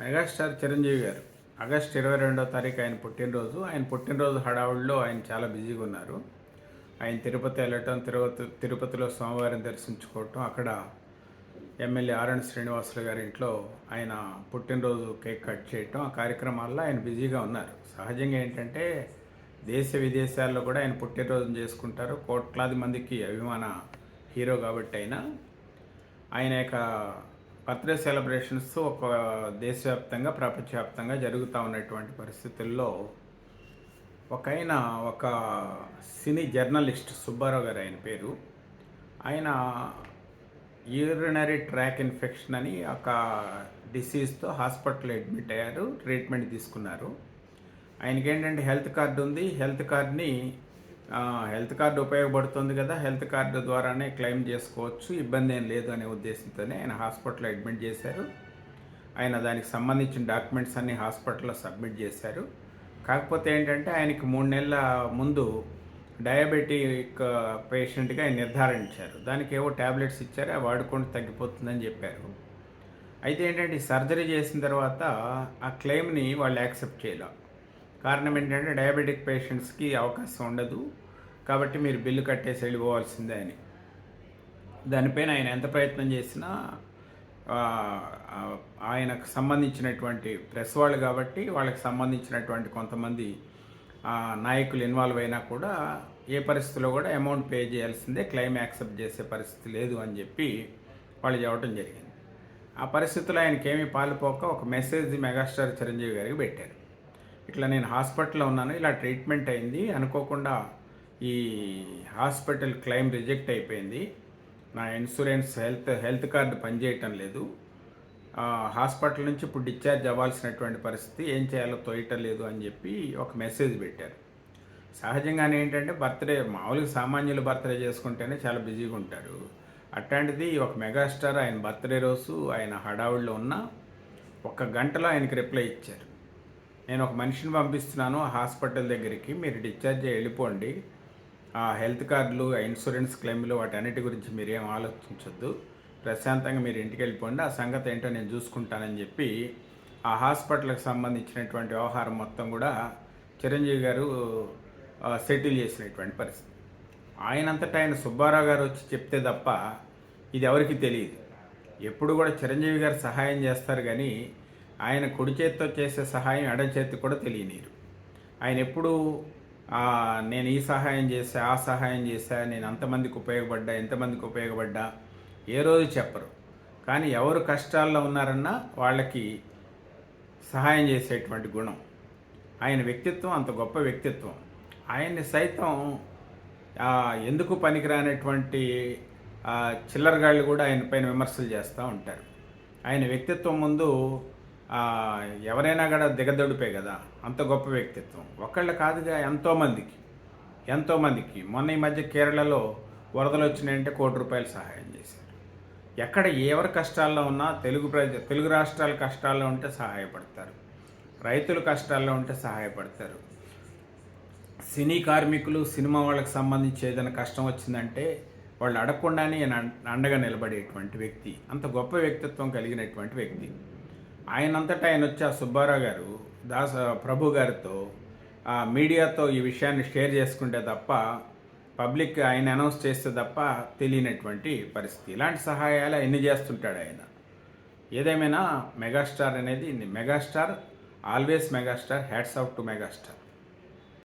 Megastar Chiranjeevi గారు. August ఇరవై రెండో తారీఖు ఆయన పుట్టినరోజు. ఆయన పుట్టినరోజు హడావుడిలో ఆయన చాలా బిజీగా ఉన్నారు. ఆయన తిరుపతి వెళ్ళటం తిరుపతి తిరుపతిలో స్వామివారిని దర్శించుకోవటం అక్కడ ఎమ్మెల్యే ఆర్ఎన్ శ్రీనివాసులు గారి ఇంట్లో ఆయన పుట్టినరోజు కేక్ కట్ చేయటం ఆ కార్యక్రమాల్లో ఆయన బిజీగా ఉన్నారు. సహజంగా ఏంటంటే దేశ విదేశాల్లో కూడా ఆయన పుట్టినరోజును చేసుకుంటారు. కోట్లాది మందికి అభిమాన హీరో కాబట్టి అయినా ఆయన యొక్క బర్త్డే సెలబ్రేషన్స్ ఒక దేశవ్యాప్తంగా ప్రపంచవ్యాప్తంగా జరుగుతూ ఉన్నటువంటి పరిస్థితుల్లో ఒక ఆయన ఒక సినీ జర్నలిస్ట్ సుబ్బారావు గారు ఆయన పేరు. ఆయన యూరినరీ ట్రాక్ ఇన్ఫెక్షన్ అని ఒక డిసీజ్తో హాస్పిటల్ అడ్మిట్ అయ్యారు ట్రీట్మెంట్ తీసుకున్నారు. ఆయనకి ఏంటంటే హెల్త్ కార్డు ఉంది హెల్త్ కార్డ్ని హెల్త్ కార్డు ఉపయోగపడుతుంది కదా హెల్త్ కార్డు ద్వారానే క్లెయిమ్ చేసుకోవచ్చు. ఇబ్బంది ఏం లేదు అనే ఉద్దేశంతోనే ఆయన హాస్పిటల్లో అడ్మిట్ చేశారు. ఆయన దానికి సంబంధించిన డాక్యుమెంట్స్ అన్ని హాస్పిటల్లో సబ్మిట్ చేశారు. కాకపోతే ఏంటంటే ఆయనకి మూడు నెలల ముందు డయాబెటిక్ పేషెంట్గా ఆయన నిర్ధారించారు దానికి ఏవో ట్యాబ్లెట్స్ ఇచ్చారు అవి వాడుకుంటూ తగ్గిపోతుందని చెప్పారు. అయితే ఏంటంటే సర్జరీ చేసిన తర్వాత ఆ క్లెయిమ్ని వాళ్ళు యాక్సెప్ట్ చేయలేం. కారణం ఏంటంటే డయాబెటిక్ పేషెంట్స్కి అవకాశం ఉండదు. కాబట్టి మీరు బిల్లు కట్టేసి వెళ్ళిపోవాల్సిందే అని. దానిపైన ఆయన ఎంత ప్రయత్నం చేసినా ఆయనకు సంబంధించినటువంటి ప్రెస్ వాళ్ళు కాబట్టి వాళ్ళకి సంబంధించినటువంటి కొంతమంది నాయకులు ఇన్వాల్వ్ అయినా కూడా ఏ పరిస్థితిలో కూడా అమౌంట్ పే చేయాల్సిందే క్లెయిమ్ యాక్సెప్ట్ చేసే పరిస్థితి లేదు అని చెప్పి వాళ్ళు చెప్పడం జరిగింది. ఆ పరిస్థితుల్లో ఆయనకి ఏమీ పాలుపోక ఒక మెసేజ్ మెగాస్టార్ చిరంజీవి గారికి పెట్టారు. ఇట్లా నేను హాస్పిటల్లో ఉన్నాను ఇలా ట్రీట్మెంట్ అయింది అనుకోకుండా ఈ హాస్పిటల్ క్లెయిమ్ రిజెక్ట్ అయిపోయింది. నా ఇన్సూరెన్స్ హెల్త్ హెల్త్ కార్డు పనిచేయటం లేదు. హాస్పిటల్ నుంచి ఇప్పుడు డిశ్చార్జ్ అవ్వాల్సినటువంటి పరిస్థితి ఏం చేయాలో తోయటం లేదు అని చెప్పి ఒక మెసేజ్ పెట్టారు. సహజంగానే ఏంటంటే బర్త్డే మామూలుగా సామాన్యులు బర్త్డే చేసుకుంటేనే చాలా బిజీగా ఉంటారు. అట్లాంటిది ఒక మెగాస్టార్ ఆయన బర్త్డే రోజు ఆయన హడావుడిలో ఉన్న ఒక గంటలో ఆయనకి రిప్లై ఇచ్చారు. నేను ఒక మనిషిని పంపిస్తున్నాను ఆ హాస్పిటల్ దగ్గరికి మీరు డిశ్చార్జ్ వెళ్ళిపోండి. ఆ హెల్త్ కార్డులు ఆ ఇన్సూరెన్స్ క్లెయిమ్లు వాటి అన్నిటి గురించి మీరు ఏం ఆలోచించొద్దు. ప్రశాంతంగా మీరు ఇంటికి వెళ్ళిపోండి. ఆ సంగతి ఏంటో నేను చూసుకుంటానని చెప్పి ఆ హాస్పిటల్కి సంబంధించినటువంటి వ్యవహారం మొత్తం కూడా చిరంజీవి గారు సెటిల్ చేసినటువంటి పరిస్థితి. ఆయనంతటా ఆయన సుబ్బారావు గారు వచ్చి చెప్తే తప్ప ఇది ఎవరికి తెలియదు. ఎప్పుడు కూడా చిరంజీవి గారు సహాయం చేస్తారు కానీ ఆయన కుడి చేతితో చేసే సహాయం ఎడ చేతి కూడా తెలియనీరు. ఆయన ఎప్పుడు నేను ఈ సహాయం చేశా ఆ సహాయం చేశా నేను అంతమందికి ఉపయోగపడ్డా ఎంతమందికి ఉపయోగపడ్డా ఏ రోజు చెప్పరు. కానీ ఎవరు కష్టాల్లో ఉన్నారన్నా వాళ్ళకి సహాయం చేసేటువంటి గుణం. ఆయన వ్యక్తిత్వం అంత గొప్ప వ్యక్తిత్వం. ఆయన్ని సైతం ఎందుకు పనికిరానటువంటి చిల్లరగాళ్ళు కూడా ఆయన పైన విమర్శలు చేస్తూ ఉంటారు. ఆయన వ్యక్తిత్వం ముందు ఎవరైనా కూడా దిగదొడిపే కదా అంత గొప్ప వ్యక్తిత్వం. ఒకళ్ళు కాదుగా ఎంతోమందికి ఎంతోమందికి మొన్న ఈ మధ్య కేరళలో వరదలు వచ్చినాయంటే కోటి రూపాయలు సహాయం చేశారు. ఎక్కడ ఎవరి కష్టాల్లో ఉన్నా తెలుగు ప్రజ తెలుగు రాష్ట్రాల కష్టాల్లో ఉంటే సహాయపడతారు. రైతులు కష్టాల్లో ఉంటే సహాయపడతారు. సినీ కార్మికులు సినిమా వాళ్ళకి సంబంధించి ఏదైనా కష్టం వచ్చిందంటే వాళ్ళు అడగకుండానే అండగా నిలబడేటువంటి వ్యక్తి అంత గొప్ప వ్యక్తిత్వం కలిగినటువంటి వ్యక్తి. ఆయనంతటా ఆయన వచ్చి ఆ సుబ్బారావు గారు దాస ప్రభు గారితో మీడియాతో ఈ విషయాన్ని షేర్ చేసుకుంటే తప్ప పబ్లిక్ ఆయన అనౌన్స్ చేస్తే తప్ప తెలియనటువంటి పరిస్థితి. ఇలాంటి సహాయాలు ఎన్ని చేస్తుంటాడు ఆయన? ఏదేమైనా మెగాస్టార్ అనేది megastar always megastar hats off to megastar.